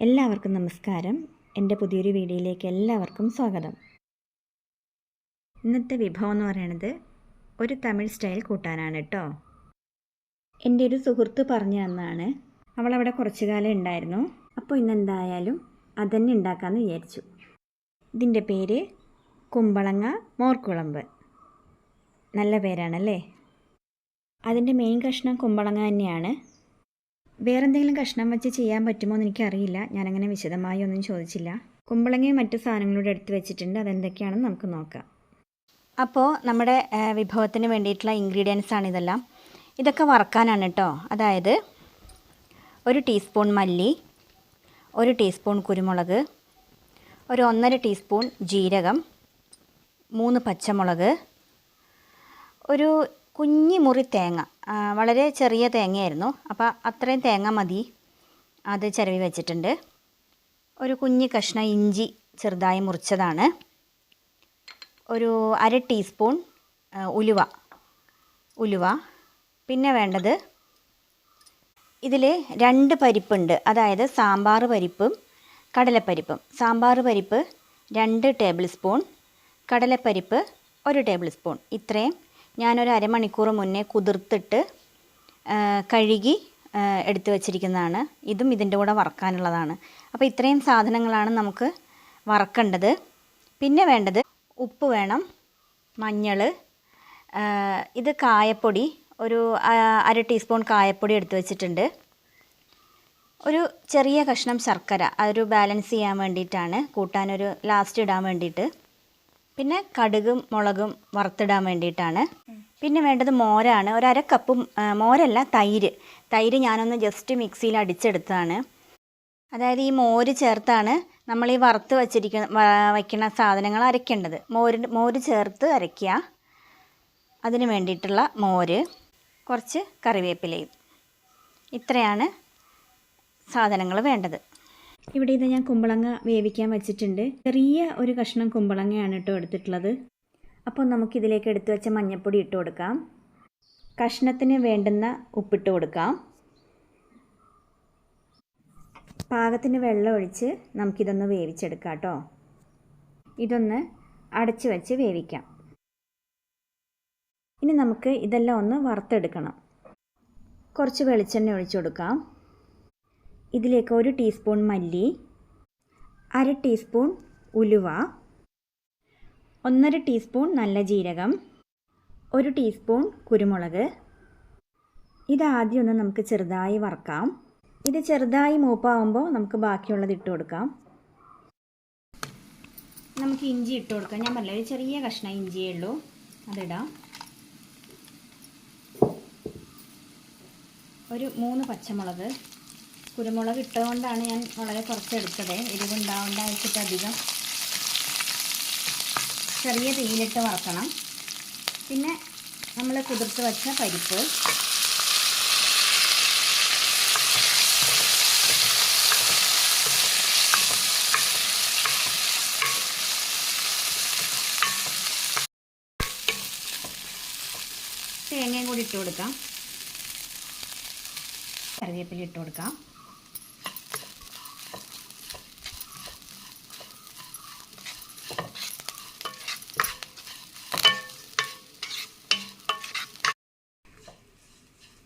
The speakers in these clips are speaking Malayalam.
എല്ലാവർക്കും നമസ്കാരം. എന്റെ പുതിയൊരു വീഡിയോയിലേക്ക് എല്ലാവർക്കും സ്വാഗതം. ഇന്നത്തെ വിഭവം എന്ന് പറയുന്നത് ഒരു തമിഴ് സ്റ്റൈൽ കൂട്ടാനാണ് കേട്ടോ എന്റെ ഒരു സുഹൃത്ത് പറഞ്ഞു തന്നാണ് അവളവിടെ കുറച്ചു കാലം ഉണ്ടായിരുന്നു. അപ്പോൾ ഇന്നെന്തായാലും അതന്നെ ഉണ്ടാക്കാമെന്ന് വിചാരിച്ചു. ഇതിന്റെ പേര് കുമ്പളങ്ങ മോർക്കുളമ്പ്. നല്ല പേരാണല്ലേ? അതിന്റെ മെയിൻ കഷ്ണം കുമ്പളങ്ങ തന്നെയാണ്. വേറെ എന്തെങ്കിലും കഷ്ണം വെച്ച് ചെയ്യാൻ പറ്റുമോ എന്ന് എനിക്കറിയില്ല. ഞാനങ്ങനെ വിശദമായി ഒന്നും ചോദിച്ചില്ല. കുമ്പളങ്ങയും മറ്റു സാധനങ്ങളൂടെ എടുത്ത് വെച്ചിട്ടുണ്ട്. അതെന്തൊക്കെയാണെന്ന് നമുക്ക് നോക്കാം. അപ്പോൾ നമ്മുടെ വിഭവത്തിന് വേണ്ടിയിട്ടുള്ള ഇൻഗ്രീഡിയൻസ് ആണ് ഇതെല്ലാം. ഇതൊക്കെ വറക്കാനാണ് കേട്ടോ അതായത് ഒരു ടീസ്പൂൺ മല്ലി ഒരു ടീസ്പൂൺ കുരുമുളക് ഒരു ഒന്നര ടീസ്പൂൺ ജീരകം മൂന്ന് പച്ചമുളക് ഒരു കുഞ്ഞി മുറി തേങ്ങ. വളരെ ചെറിയ തേങ്ങയായിരുന്നു. അപ്പോൾ അത്രയും തേങ്ങ മതി. അത് ചിരവി വെച്ചിട്ടുണ്ട്. ഒരു കുഞ്ഞി കഷ്ണ ഇഞ്ചി ചെറുതായി മുറിച്ചതാണ്. ഒരു അര ടീസ്പൂൺ ഉലുവ. ഉലുവ. പിന്നെ വേണ്ടത് ഇതിൽ രണ്ട് പരിപ്പുണ്ട്. അതായത് സാമ്പാർ പരിപ്പും കടലപ്പരിപ്പും. സാമ്പാർ പരിപ്പ് രണ്ട് ടേബിൾ സ്പൂൺ കടലപ്പരിപ്പ് ഒരു ടേബിൾ സ്പൂൺ. ഇത്രയും. ഞാനൊരു അരമണിക്കൂർ മുന്നേ കുതിർത്തിട്ട് കഴുകി എടുത്തു വച്ചിരിക്കുന്നതാണ്. ഇതും ഇതിന്റെ കൂടെ വറക്കാനുള്ളതാണ്. അപ്പോൾ ഇത്രയും സാധനങ്ങളാണ് നമുക്ക് വറക്കേണ്ടത്. പിന്നെ വേണ്ടത് ഉപ്പ് വേണം മഞ്ഞൾ ഇത് കായപ്പൊടി ഒരു അര ടീസ്പൂൺ കായപ്പൊടി എടുത്തു വച്ചിട്ടുണ്ട്. ഒരു ചെറിയ കഷ്ണം ശർക്കര അതൊരു ബാലൻസ് ചെയ്യാൻ വേണ്ടിയിട്ടാണ് കൂട്ടാനൊരു ലാസ്റ്റ് ഇടാൻ വേണ്ടിയിട്ട്. പിന്നെ കടുകും മുളകും വറുത്തിടാൻ വേണ്ടിയിട്ടാണ്. പിന്നെ വേണ്ടത് മോരാണ്. ഒരു അര കപ്പ് മോരല്ല തൈര്. തൈര് ഞാനൊന്ന് ജസ്റ്റ് മിക്സിയിൽ അടിച്ചെടുത്തതാണ്. അതായത് ഈ മോര് ചേർത്താണ് നമ്മൾ ഈ വറുത്ത് വച്ചിരിക്കുന്ന വയ്ക്കുന്ന സാധനങ്ങൾ അരയ്ക്കേണ്ടത് മോര് മോര് ചേർത്ത് അരയ്ക്കുക. അതിന് വേണ്ടിയിട്ടുള്ള മോര് കുറച്ച് കറിവേപ്പിലയും. ഇത്രയാണ് സാധനങ്ങൾ വേണ്ടത്. ഇവിടെ ഇത് ഞാൻ കുമ്പളങ്ങ വേവിക്കാൻ വെച്ചിട്ടുണ്ട്. ചെറിയ ഒരു കഷ്ണം കുമ്പളങ്ങയാണ് കേട്ടോ എടുത്തിട്ടുള്ളത്. അപ്പോൾ നമുക്കിതിലേക്ക് എടുത്തു വെച്ച മഞ്ഞൾപ്പൊടി ഇട്ട് കൊടുക്കാം. കഷ്ണത്തിന് വേണ്ടുന്ന ഉപ്പിട്ട് കൊടുക്കാം. പാകത്തിന് വെള്ളം ഒഴിച്ച് നമുക്കിതൊന്ന് വേവിച്ചെടുക്കാം കേട്ടോ. ഇതൊന്ന് അടച്ച് വെച്ച് വേവിക്കാം. ഇനി നമുക്ക് ഇതെല്ലാം ഒന്ന് വറുത്തെടുക്കണം. കുറച്ച് വെളിച്ചെണ്ണ ഒഴിച്ചു കൊടുക്കാം. ഇതിലേക്ക് ഒരു ടീസ്പൂൺ മല്ലി അര ടീസ്പൂൺ ഉലുവ ഒന്നര ടീസ്പൂൺ നല്ല ജീരകം ഒരു ടീസ്പൂൺ കുരുമുളക്. ഇതാദ്യം ഒന്ന് നമുക്ക് ചെറുതായി വറക്കാം. ഇത് ചെറുതായി മൂപ്പാവുമ്പോൾ നമുക്ക് ബാക്കിയുള്ളത് ഇട്ട് കൊടുക്കാം. നമുക്ക് ഇഞ്ചി ഇട്ട് കൊടുക്കാം. ഞാൻ പറഞ്ഞില്ല ഒരു ചെറിയ കഷ്ണം ഇഞ്ചിയേ ഉള്ളൂ. അതിടാം. ഒരു മൂന്ന് പച്ചമുളക്. കുരുമുളക് ഇട്ടതുകൊണ്ടാണ് ഞാൻ വളരെ കുറച്ചെടുത്തത് എരിവുണ്ടാവേണ്ട വെച്ചിട്ട് അധികം ചെറിയ തീയിലിട്ട് വറക്കണം. പിന്നെ നമ്മൾ കുതിർത്ത് വെച്ച പരിപ്പ്. തേങ്ങയും കൂടി ഇട്ട് കൊടുക്കാം. കറിവേപ്പില ഇട്ട് കൊടുക്കാം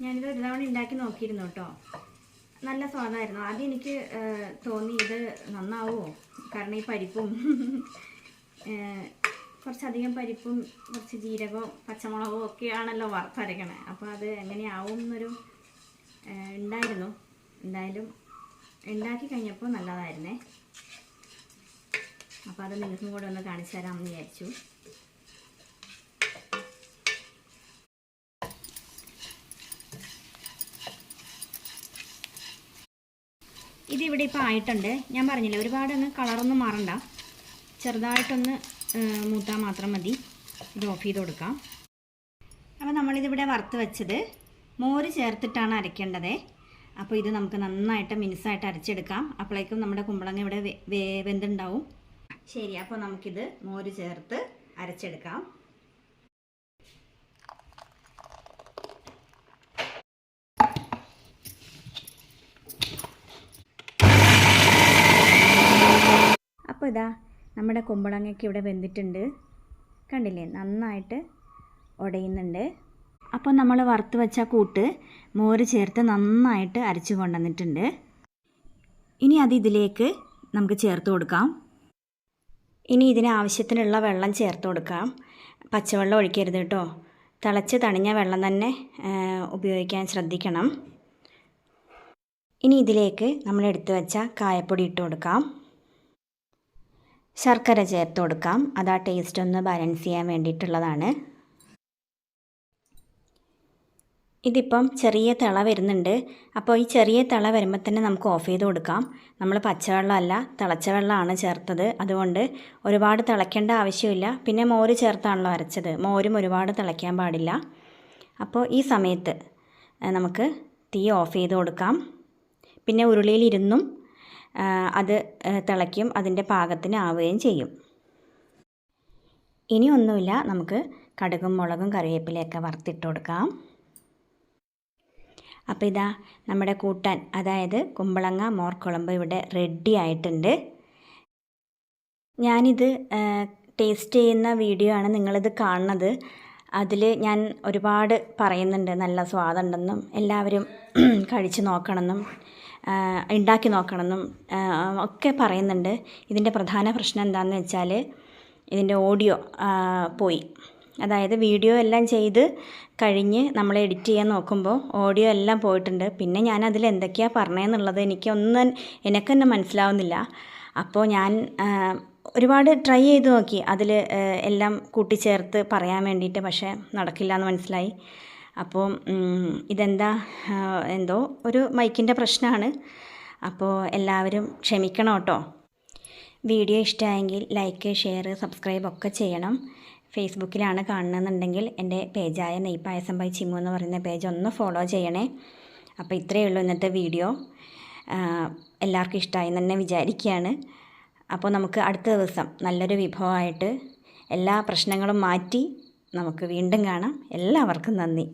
ഞാനിത് ഒരു തവണ ഉണ്ടാക്കി നോക്കിയിരുന്നു കേട്ടോ. നല്ല സ്വാദായിരുന്നു. ആദ്യം എനിക്ക് തോന്നി ഇത് നന്നാവുമോ കാരണം ഈ പരിപ്പും കുറച്ചധികം പരിപ്പും കുറച്ച് ജീരകവും പച്ചമുളകും ഒക്കെയാണല്ലോ വറുത്തരക്കണേ. അപ്പോൾ അത് എങ്ങനെയാവും എന്നൊരു ഉണ്ടായിരുന്നു. എന്തായാലും ഉണ്ടാക്കി കഴിഞ്ഞപ്പോൾ നല്ലതായിരുന്നേ. അപ്പോൾ അത് നിങ്ങൾക്കും കൂടെ ഒന്ന് കാണിച്ചു തരാമെന്ന് വിചാരിച്ചു. ഇതിവിടെ ഇപ്പോൾ ആയിട്ടുണ്ട്. ഞാൻ പറഞ്ഞില്ലേ ഒരുപാടൊന്ന് കളറൊന്നും മാറണ്ട. ചെറുതായിട്ടൊന്ന് മൂത്താൽ മാത്രം മതി. ഇത് ഓഫ് ചെയ്ത് കൊടുക്കാം. അപ്പോൾ നമ്മളിതിവിടെ വറുത്ത് വെച്ചത് മോര് ചേർത്തിട്ടാണ് അരയ്ക്കേണ്ടത് അപ്പോൾ ഇത് നമുക്ക് നന്നായിട്ട് മിനുസായിട്ട് അരച്ചെടുക്കാം. അപ്പോഴേക്കും നമ്മുടെ കുമ്പളങ്ങ ഇവിടെ വെന്തുണ്ടാവും. ശരി അപ്പോൾ നമുക്കിത് മോര് ചേർത്ത് അരച്ചെടുക്കാം. അപ്പോൾ ഇതാ നമ്മുടെ കുമ്പളങ്ങയ്ക്ക് ഇവിടെ വെന്തിട്ടുണ്ട്. കണ്ടില്ലേ? നന്നായിട്ട് ഉടയുന്നുണ്ട്. അപ്പോൾ നമ്മൾ വറുത്ത് വെച്ച കൂട്ട് മോര് ചേർത്ത് നന്നായിട്ട് അരച്ച് കൊണ്ടുവന്നിട്ടുണ്ട്. ഇനി അത് ഇതിലേക്ക് നമുക്ക് ചേർത്ത് കൊടുക്കാം. ഇനി ഇതിന് ആവശ്യത്തിനുള്ള വെള്ളം ചേർത്ത് കൊടുക്കാം. പച്ചവെള്ളം ഒഴിക്കരുത് കേട്ടോ. തിളച്ച് തണിഞ്ഞ വെള്ളം തന്നെ ഉപയോഗിക്കാൻ ശ്രദ്ധിക്കണം. ഇനി ഇതിലേക്ക് നമ്മൾ എടുത്തു വെച്ച കായപ്പൊടി ഇട്ട് കൊടുക്കാം. ശർക്കര ചേർത്ത് കൊടുക്കാം. അത് ആ ടേസ്റ്റ് ഒന്ന് ബാലൻസ് ചെയ്യാൻ വേണ്ടിയിട്ടുള്ളതാണ്. ഇതിപ്പം ചെറിയ തിള വരുന്നുണ്ട്. അപ്പോൾ ഈ ചെറിയ തിള വരുമ്പോൾ തന്നെ നമുക്ക് ഓഫ് ചെയ്ത് കൊടുക്കാം. നമ്മൾ പച്ചവെള്ളമല്ല തിളച്ച വെള്ളമാണ് ചേർത്തത്. അതുകൊണ്ട് ഒരുപാട് തിളയ്ക്കേണ്ട ആവശ്യമില്ല. പിന്നെ മോര് ചേർത്താണല്ലോ അരച്ചത്. മോരും ഒരുപാട് തിളയ്ക്കാൻ പാടില്ല. അപ്പോൾ ഈ സമയത്ത് നമുക്ക് തീ ഓഫ് ചെയ്ത് കൊടുക്കാം. പിന്നെ ഉരുളിയിലിരുന്നും അത് തിളയ്ക്കും അതിന്റെ പാകത്തിന് ആവുകയും ചെയ്യും. ഇനി ഒന്നുമില്ല നമുക്ക് കടുകും മുളകും കറിവേപ്പിലയൊക്കെ വറുത്തിട്ട് കൊടുക്കാം. അപ്പോൾ ഇതാ നമ്മുടെ കൂട്ടാൻ അതായത് കുമ്പളങ്ങ മോർക്കുളമ്പ് ഇവിടെ റെഡി ആയിട്ടുണ്ട്. ഞാനിത് ടേസ്റ്റ് ചെയ്യുന്ന വീഡിയോ ആണ് നിങ്ങളിത് കാണുന്നത്. അതിൽ ഞാൻ ഒരുപാട് പറയുന്നുണ്ട് നല്ല സ്വാദുണ്ടെന്നും എല്ലാവരും കഴിച്ചു നോക്കണമെന്നും. ഉണ്ടാക്കി നോക്കണമെന്നും ഒക്കെ പറയുന്നുണ്ട്. ഇതിന്റെ പ്രധാന പ്രശ്നം എന്താണെന്ന് വെച്ചാൽ ഇതിന്റെ ഓഡിയോ പോയി. അതായത് വീഡിയോ എല്ലാം ചെയ്ത് കഴിഞ്ഞ് നമ്മൾ എഡിറ്റ് ചെയ്യാൻ നോക്കുമ്പോൾ ഓഡിയോ എല്ലാം പോയിട്ടുണ്ട്. പിന്നെ ഞാൻ അതിൽ എന്തൊക്കെയാണ് പറഞ്ഞതെന്നുള്ളത് എനിക്കൊന്നും എനിക്ക് തന്നെ മനസ്സിലാവുന്നില്ല. അപ്പോൾ ഞാൻ ഒരുപാട് ട്രൈ ചെയ്ത് നോക്കി. അതിൽ എല്ലാം കൂട്ടിച്ചേർത്ത് പറയാൻ വേണ്ടിയിട്ട് പക്ഷേ നടക്കില്ല എന്ന് മനസ്സിലായി. അപ്പോൾ ഇതെന്താ എന്തോ ഒരു മൈക്കിന്റെ പ്രശ്നമാണ്. അപ്പോൾ എല്ലാവരും ക്ഷമിക്കണം കേട്ടോ. വീഡിയോ ഇഷ്ടമായെങ്കിൽ ലൈക്ക് ഷെയർ സബ്സ്ക്രൈബ് ഒക്കെ ചെയ്യണം. ഫേസ്ബുക്കിലാണ് കാണണമെന്നുണ്ടെങ്കിൽ എന്റെ പേജായ നെയ്പായസം ബൈ ചിമ്മു എന്ന് പറയുന്ന പേജ് ഒന്ന് ഫോളോ ചെയ്യണേ. അപ്പോൾ ഇത്രയേ ഉള്ളൂ ഇന്നത്തെ വീഡിയോ. എല്ലാവർക്കും ഇഷ്ടമായി തന്നെ വിചാരിക്കുകയാണ്. അപ്പോൾ നമുക്ക് അടുത്ത ദിവസം നല്ലൊരു വിഭവമായിട്ട് എല്ലാ പ്രശ്നങ്ങളും മാറ്റി നമുക്ക് വീണ്ടും കാണാം. എല്ലാവർക്കും നന്ദി.